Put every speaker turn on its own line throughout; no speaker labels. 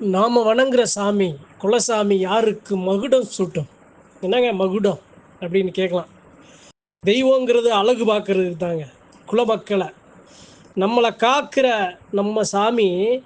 நாம் வணங்குற சாமி குலசாமி யாருக்கு மகுடம் சூட்டும்? என்னங்க மகுடம் அப்படின்னு கேட்கலாம். தெய்வங்கிறது அழகு பார்க்கறது தாங்க குலமக்களை நம்மளை காக்கிற நம்ம சாமி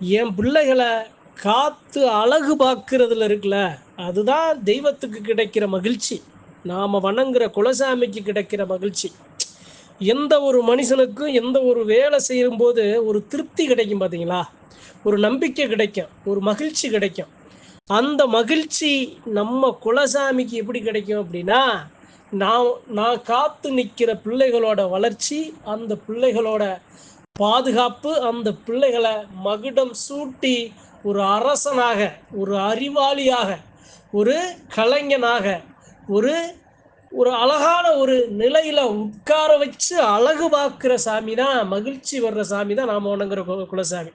என் பிள்ளைகளை காத்து அழகு பார்க்கறதுல இருக்குல்ல அதுதான் தெய்வத்துக்கு கிடைக்கிற மகிழ்ச்சி. நாம் வணங்குற குலசாமிக்கு கிடைக்கிற மகிழ்ச்சி. எந்த ஒரு மனுஷனுக்கும் எந்த ஒரு வேலை செய்யும்போது ஒரு திருப்தி கிடைக்கும் பார்த்தீங்களா ஒரு நம்பிக்கை கிடைக்கும் ஒரு மகிழ்ச்சி கிடைக்கும். அந்த மகிழ்ச்சி நம்ம குலசாமிக்கு எப்படி கிடைக்கும் அப்படின்னா நான் நான் காத்து நிற்கிற பிள்ளைகளோட வளர்ச்சி அந்த பிள்ளைகளோட பாதுகாப்பு அந்த பிள்ளைகளை மகுடம் சூட்டி ஒரு அரசனாக ஒரு அறிவாளியாக ஒரு கலைஞனாக ஒரு ஒரு அழகான ஒரு நிலையில உட்கார வச்சு அழகு பார்க்குற சாமி தான் மகிழ்ச்சி வர்ற சாமி தான் நாம் வணங்குற கு- குலசாமி.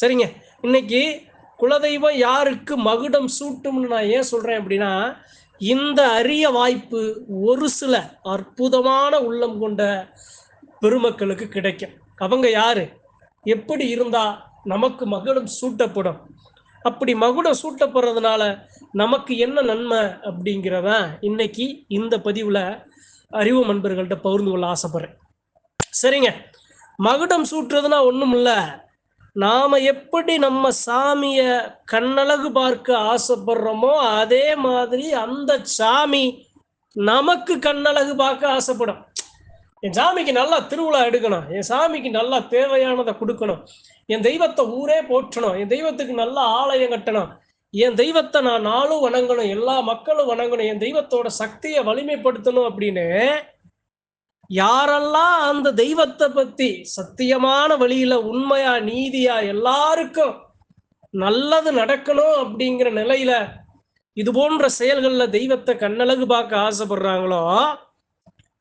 சரிங்க. இன்னைக்கு குலதெய்வம் யாருக்கு மகுடம் சூட்டும்னு நான் ஏன் சொல்கிறேன் அப்படின்னா இந்த அரிய வாய்ப்பு ஒரு சில அற்புதமான உள்ளம் கொண்ட பெருமக்களுக்கு கிடைக்கும். அவங்க யாரு? எப்படி இருந்தா நமக்கு மகுடம் சூட்டப்படும்? அப்படி மகுடம் சூட்டப்படுறதுனால நமக்கு என்ன நன்மை அப்படிங்கிறத இன்னைக்கு இந்த பதிவில் அறிவு நண்பர்கள்ட்ட பகிர்ந்து கொள்ள ஆசைப்படுறேன். சரிங்க. மகுடம் சூட்டுறதுனா ஒன்றும் இல்லை நாம எப்படி நம்ம சாமிய கண்ணழகு பார்க்க ஆசைப்படுறோமோ அதே மாதிரி அந்த சாமி நமக்கு கண்ணழகு பார்க்க ஆசைப்படும். என் சாமிக்கு நல்லா திருவிழா எடுக்கணும். என் சாமிக்கு நல்லா தேவையானதை கொடுக்கணும். என் தெய்வத்தை ஊரே போற்றணும். என் தெய்வத்துக்கு நல்ல ஆலயம் கட்டணும். என் தெய்வத்தை நான் நாளும் வணங்கணும். எல்லா மக்களும் வணங்கணும். என் தெய்வத்தோட சக்தியை வலிமைப்படுத்தணும் அப்படின்னு யாரெல்லாம் அந்த தெய்வத்தை பத்தி சத்தியமான வழியில உண்மையா நீதியா எல்லாருக்கும் நல்லது நடக்கணும் அப்படிங்கிற நிலையில இது போன்ற செயல்கள்ல தெய்வத்தை கண்ணழகு பார்க்க ஆசைப்படுறாங்களோ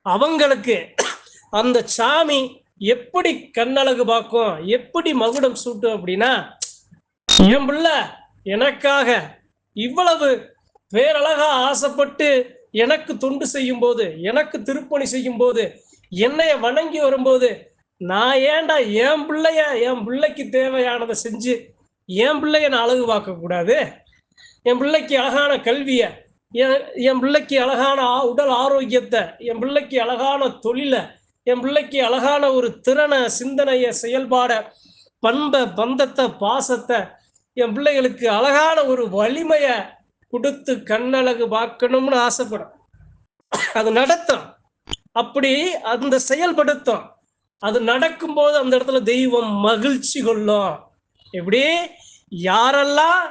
அவங்களுக்கு அந்த சாமி எப்படி கண்ணழகு பார்க்கும் எப்படி மகுடம் சூட்டும் அப்படின்னா என் பிள்ளை எனக்காக இவ்வளவு பேரழகா ஆசைப்பட்டு எனக்கு தொண்டு செய்யும் போது எனக்கு திருப்பணி செய்யும் போது என்னைய வணங்கி வரும்போது நான் ஏன்டா என் பிள்ளைய என் பிள்ளைக்கு தேவையானதை செஞ்சு என் பிள்ளைய நான் அழகு பார்க்க கூடாது? என் பிள்ளைக்கு அழகான கல்வியை என் என் பிள்ளைக்கு அழகான உடல் ஆரோக்கியத்தை என் பிள்ளைக்கு அழகான தொழிலை என் பிள்ளைக்கு அழகான ஒரு திறனை சிந்தனையை செயல்பாட பண்பை பந்தத்தை பாசத்தை என் பிள்ளைகளுக்கு அழகான ஒரு வலிமையை கொடுத்து கண்ணழகு பார்க்கணும்னு ஆசைப்படும். அது நடத்தும் அப்படி அந்த செயல்படுத்தும் அது நடக்கும்போது அந்த இடத்துல தெய்வம் மகிழ்ச்சி கொள்ளும். எப்படி? யாரெல்லாம்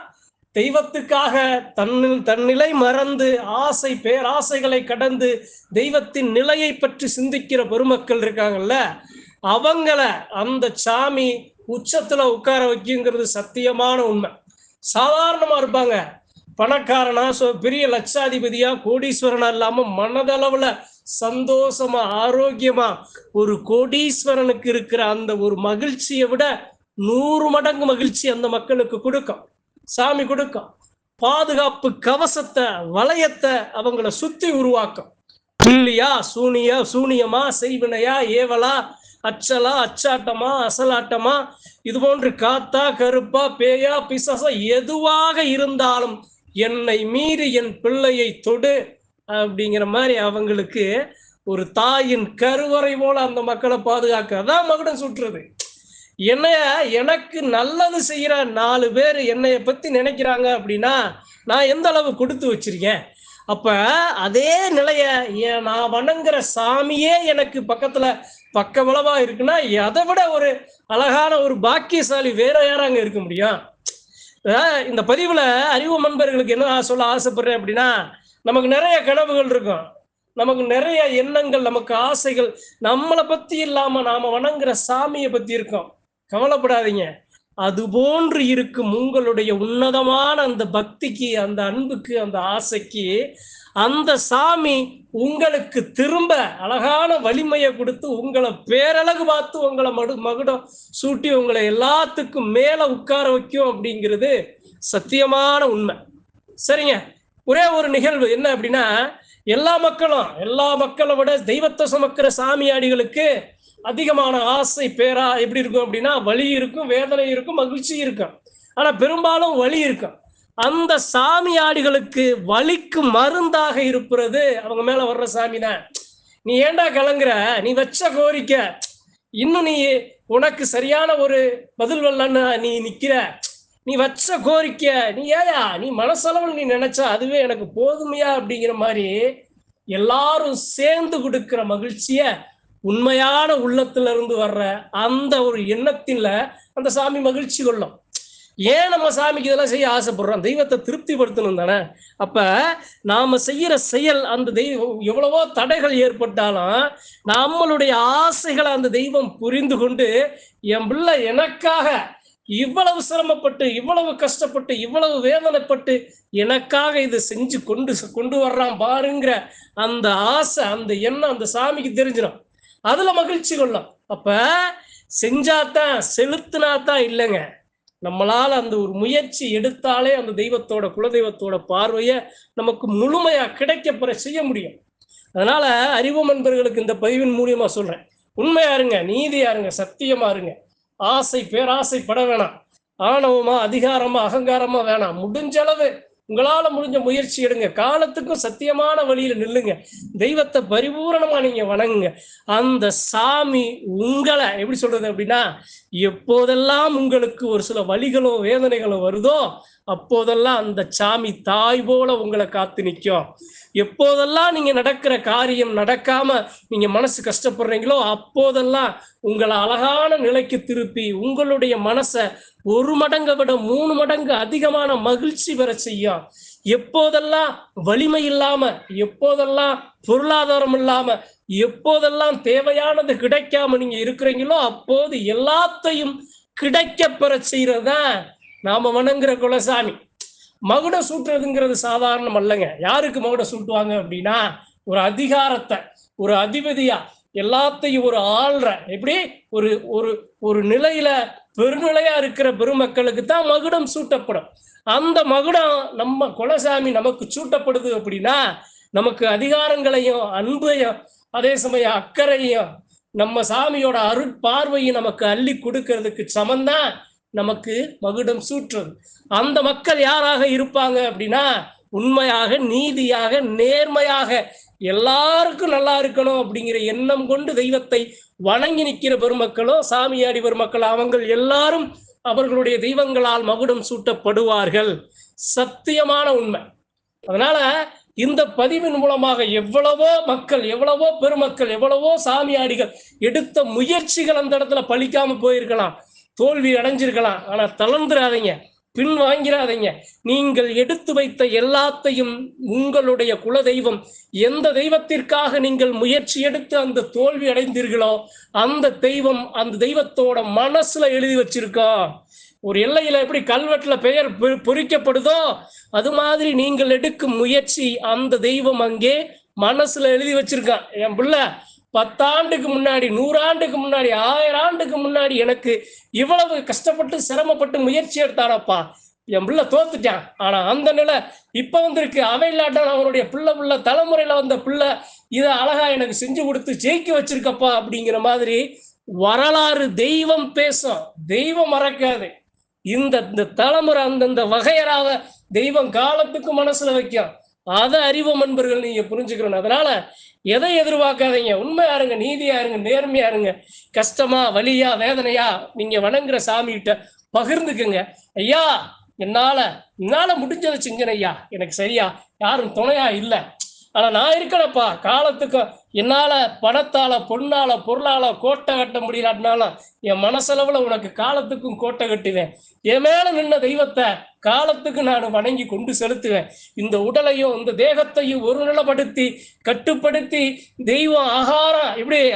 தெய்வத்துக்காக தன்னில் தன்னிலை மறந்து ஆசை பேராசைகளை கடந்து தெய்வத்தின் நிலையை பற்றி சிந்திக்கிற பெருமக்கள் இருக்காங்கல்ல அவங்கள அந்த சாமி உச்சத்துல உட்கார வைக்குங்கிறது சத்தியமான உண்மை. சாதாரணமா இருப்பாங்க. பணக்காரனா சோ பெரிய லட்சாதிபதியா கோடீஸ்வரனா இல்லாம மனதளவுல சந்தோஷமா ஆரோக்கியமா ஒரு கோடீஸ்வரனுக்கு இருக்கிற அந்த ஒரு மகிழ்ச்சியை விட நூறு மடங்கு மகிழ்ச்சி அந்த மக்களுக்கு கொடுக்கும். சாமி கொடுக்கும். பாதுகாப்பு கவசத்தை வளையத்தை அவங்கள சுத்தி உருவாக்கும். பில்லியா சூனியா சூனியமா செய்வினையா ஏவலா அச்சலா அச்சாட்டமா அசலாட்டமா இது போன்று காத்தா கருப்பா பேயா பிசாசா எதுவாக இருந்தாலும் என்னை மீறி என் பிள்ளையை தொடு அப்படிங்கிற மாதிரி அவங்களுக்கு ஒரு தாயின் கருவறை போல அந்த மக்களை பாதுகாக்க அதான் மகுடம் சுற்றுறது. என்னைய எனக்கு நல்லது செய்கிற நாலு பேர் என்னைய பற்றி நினைக்கிறாங்க அப்படின்னா நான் எந்த அளவு கொடுத்து வச்சிருக்கேன்? அப்ப அதே நிலைய ஏன் நான் வணங்குற சாமியே எனக்கு பக்கத்துல பக்கவளவாக இருக்குன்னா அதை விட ஒரு அழகான ஒரு பாக்கியசாலி வேற யாராங்க இருக்க முடியும்? இந்த பதிவுல அறிவு நண்பர்களுக்கு என்ன சொல்ல ஆசைப்படுறேன் அப்படின்னா நமக்கு நிறைய கனவுகள் இருக்கும். நமக்கு நிறைய எண்ணங்கள் நமக்கு ஆசைகள் நம்மளை பத்தி இல்லாம நாம வணங்குற சாமியை பத்தி இருக்கோம். கவலைப்படாதீங்க. அது போன்று இருக்கும் உங்களுடைய உன்னதமான அந்த பக்திக்கு அந்த அன்புக்கு அந்த ஆசைக்கு அந்த சாமி உங்களுக்கு திரும்ப அழகான வலிமையை கொடுத்து உங்களை பேரழகு பார்த்து உங்களை மடு மகுடம் சூட்டி உங்களை எல்லாத்துக்கும் மேலே உட்கார வைக்கும் அப்படிங்கிறது சத்தியமான உண்மை. சரிங்க. ஒரே ஒரு நிகழ்வு என்ன அப்படின்னா எல்லா மக்களும் எல்லா மக்களை விட தெய்வத்தை சுமக்கிற சாமியாடிகளுக்கு அதிகமான ஆசை பேரா எப்படி இருக்கும் அப்படின்னா வலி இருக்கும் வேதனை இருக்கும் மகிழ்ச்சி இருக்கும். ஆனா பெரும்பாலும் வலி இருக்கும். அந்த சாமியாடிகளுக்கு வலிக்கு மருந்தாக இருப்பது அவங்க மேல வர்ற சாமி தான். நீ ஏன்டா கலங்குற? நீ வச்ச கோரிக்கை. இன்னும் நீ உனக்கு சரியான ஒரு பதில் வரலன்னு நீ நிக்கிற. நீ வச்ச கோரிக்கை நீ ஏயா நீ மனசளவில் நீ நினைச்சா அதுவே எனக்கு போதுமையா அப்படிங்கிற மாதிரி எல்லாரும் சேர்ந்து கொடுக்கிற மகிழ்ச்சிய உண்மையான உள்ளத்துல இருந்து வர்ற அந்த ஒரு எண்ணத்தில அந்த சாமி மகிழ்ச்சி கொள்ளும். ஏன் நம்ம சாமிக்கு இதெல்லாம் செய்ய ஆசைப்படுறோம்? தெய்வத்தை திருப்திப்படுத்தணும் தானே? அப்ப நாம செய்யற செயல் அந்த தெய்வம் எவ்வளவோ தடைகள் ஏற்பட்டாலும் நம்மளுடைய ஆசைகளை அந்த தெய்வம் புரிந்து கொண்டு என் பிள்ளை எனக்காக இவ்வளவு சிரமப்பட்டு இவ்வளவு கஷ்டப்பட்டு இவ்வளவு வேதனைப்பட்டு எனக்காக இதை செஞ்சு கொண்டு கொண்டு வர்றான் பாருங்கிற அந்த ஆசை அந்த எண்ணம் அந்த சாமிக்கு தெரிஞ்சிடும் அதுல மகிழ்ச்சி கொள்ளும். அப்ப செஞ்சாதான் செலுத்தினாதான் இல்லைங்க. நம்மளால் அந்த ஒரு முயற்சி எடுத்தாலே அந்த தெய்வத்தோட குலதெய்வத்தோட பார்வையை நமக்கு முழுமையா கிடைக்கப்பெற செய்ய முடியும். அதனால அறிவு நண்பர்களுக்கு இந்த பதிவின் மூலியமா சொல்றேன். உண்மையா இருங்க நீதியா இருங்க சத்தியமா இருங்க. ஆசை பேராசைப்பட வேணாம். ஆணவமா அதிகாரமா அகங்காரமா வேணாம். முடிஞ்ச அளவு உங்களால முடிஞ்ச முயற்சி எடுங்க. காலத்துக்கும் சத்தியமான வழியில நில்லுங்க. தெய்வத்தை பரிபூரணமா நீங்க வணங்குங்க. அந்த சாமி உங்களை எப்படி சொல்றது அப்படின்னா எப்போதெல்லாம் உங்களுக்கு ஒரு சில வழிகளோ வேதனைகளோ வருதோ அப்போதெல்லாம் அந்த சாமி தாய் போல உங்களை காத்து நிற்கும் எப்போதெல்லாம் நீங்க நடக்கிற காரியம் நடக்காம நீங்க மனசு கஷ்டப்படுறீங்களோ அப்போதெல்லாம் உங்களை அழகான நிலைக்கு திருப்பி உங்களுடைய மனசை ஒரு மடங்கை விட மூணு மடங்கு அதிகமான மகிழ்ச்சி பெற செய்யும். எப்போதெல்லாம் வலிமை இல்லாம எப்போதெல்லாம் பொருளாதாரம் இல்லாம எப்போதெல்லாம் தேவையானது கிடைக்காம நீங்க இருக்கிறீங்களோ அப்போது எல்லாத்தையும் கிடைக்க பெற செய்யறதுதான் நாம வணங்குற குலசாமி. மகுடம் சூட்டுறதுங்கிறது சாதாரணம் அல்லங்க. யாருக்கு மகுடம் சூட்டுவாங்க அப்படின்னா ஒரு அதிகாரத்தை ஒரு அதிபதியா எல்லாத்தையும் ஒரு ஆள்ற எப்படி? ஒரு ஒரு ஒரு நிலையில பெருநிலையா இருக்கிற பெருமக்களுக்கு தான் மகுடம் சூட்டப்படும். அந்த மகுடம் நம்ம குலசாமி நமக்கு சூட்டப்படுது அப்படின்னா நமக்கு அதிகாரங்களையும் அன்பையும் அதே சமயம் அக்கறையும் நம்ம சாமியோட அருட்பார்வையும் நமக்கு அள்ளி கொடுக்கறதுக்கு சமந்தான் நமக்கு மகுடம் சூற்றுறது அந்த மக்கள் யாராக இருப்பாங்க அப்படின்னா உண்மையாக நீதியாக நேர்மையாக எல்லாருக்கும் நல்லா இருக்கணும் அப்படிங்கிற எண்ணம் கொண்டு தெய்வத்தை வணங்கி நிற்கிற பெருமக்களோ சாமியாடி பெருமக்கள் அவங்கள் எல்லாரும் அவர்களுடைய தெய்வங்களால் மகுடம் சூட்டப்படுவார்கள். சத்தியமான உண்மை. அதனால இந்த பதிவின் மூலமாக எவ்வளவோ மக்கள் எவ்வளவோ பெருமக்கள் எவ்வளவோ சாமியாடிகள் எடுத்த முயற்சிகள் அந்த இடத்துல பழிக்காம போயிருக்கலாம். தோல்வி அடைஞ்சிருக்கலாம். ஆனா தளர்ந்துடாதீங்க பின் வாங்கிறாதீங்க நீங்கள் எடுத்து வைத்த எல்லாத்தையும் உங்களுடைய குல தெய்வம் எந்த தெய்வத்திற்காக நீங்கள் முயற்சி எடுத்து அந்த தோல்வி அடைந்தீர்களோ அந்த தெய்வம் அந்த தெய்வத்தோட மனசுல எழுதி வச்சிருக்கோம் ஒரு எல்லையில எப்படி கல்வெட்டுல பெயர் பொ- பொறிக்கப்படுதோ அது மாதிரி நீங்கள் எடுக்கும் முயற்சி அந்த தெய்வம் அங்கே மனசுல எழுதி வச்சிருக்கான் என் பிள்ளை பத்தாண்டுக்கு முன்னாடி நூறாண்டுக்கு முன்னாடி ஆயிரம் ஆண்டுக்கு முன்னாடி எனக்கு இவ்வளவு கஷ்டப்பட்டு சிரமப்பட்டு முயற்சி எடுத்தானப்பா. என் பிள்ளை தோத்துட்டான். ஆனா அந்த நிலை இப்ப வந்திருக்கு. அவை இல்லாட்டான். அவனுடைய பிள்ளை பிள்ளை தலைமுறையில வந்த பிள்ளை இதை அழகா எனக்கு செஞ்சு கொடுத்து ஜெயிக்க வச்சிருக்கப்பா அப்படிங்கிற மாதிரி வரலாறு தெய்வம் பேசும். தெய்வம் மறக்காது. இந்த இந்த தலைமுறை அந்தந்த வகையராக தெய்வம் காலத்துக்கு மனசுல வைக்கும். அதை அறிவு அன்பர்கள் நீங்க புரிஞ்சுக்கணும். அதனால எதை எதிர்பார்க்காதீங்க? உண்மையா இருங்க நீதியா இருங்க நேர்மையா இருங்க. கஷ்டமா வலியா வேதனையா நீங்க வணங்குற சாமி கிட்ட பகிர்ந்துக்குங்க. ஐயா என்னால என்னால முடிஞ்சதை செஞ்சேன் ஐயா. எனக்கு சரியா யாரும் துணையா இல்லை. ஆனா நான் இருக்கேனப்பா. காலத்துக்கு என்னால பணத்தால பொண்ணால பொருளால கோட்டை கட்ட முடியலாட்டினாலும் என் மனசளவுல உனக்கு காலத்துக்கும் கோட்டை கட்டுவேன். என் மேல நின்ன தெய்வத்தை காலத்துக்கு நான் வணங்கி கொண்டு செலுத்துவேன். இந்த உடலையும் இந்த தேகத்தையும் ஒருநிலைப்படுத்தி கட்டுப்படுத்தி தெய்வம் ஆகாரம் இப்படி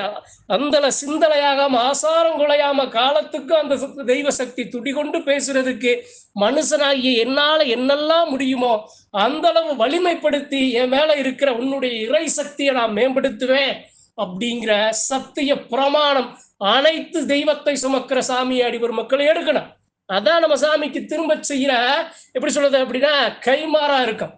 அந்த சிந்தனையாகாம ஆசாரம் குலையாம காலத்துக்கும் அந்த தெய்வ சக்தி துடிகொண்டு பேசுறதுக்கு மனுஷனாகிய என்னால என்னெல்லாம் முடியுமோ அந்த அளவு வலிமைப்படுத்தி என் மேல இருக்கிற உன்னுடைய இறை சக்தியை நான் மேம்படுத்துவேன். அப்படிங்கிற சத்திய பிரமாணம் அனைத்து தெய்வத்தை சுமக்கிற சாமியை அடிவர் மக்களை எடுக்கணும். அதான் நம்ம சாமிக்கு திரும்ப செய்யற எப்படி சொல்றது அப்படின்னா கைமாறா இருக்கும்.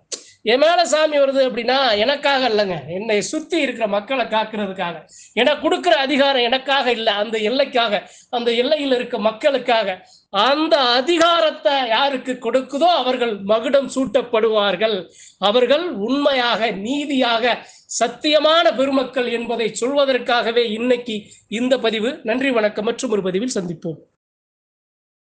என் மேல சாமி வருது அப்படின்னா எனக்காக இல்லைங்க என்னை சுத்தி இருக்கிற மக்களை காக்குறதுக்காக. எனக்கு கொடுக்குற அதிகாரம் எனக்காக இல்லை அந்த எல்லைக்காக. அந்த எல்லையில் இருக்க மக்களுக்காக. அந்த அதிகாரத்தை யாருக்கு கொடுக்குதோ அவர்கள் மகுடம் சூட்டப்படுவார்கள். அவர்கள் உண்மையாக நீதியாக சத்தியமான பெருமக்கள் என்பதை சொல்வதற்காகவே இன்னைக்கு இந்த பதிவு. நன்றி வணக்கம். மற்றும் ஒரு பதிவில் சந்திப்போம்.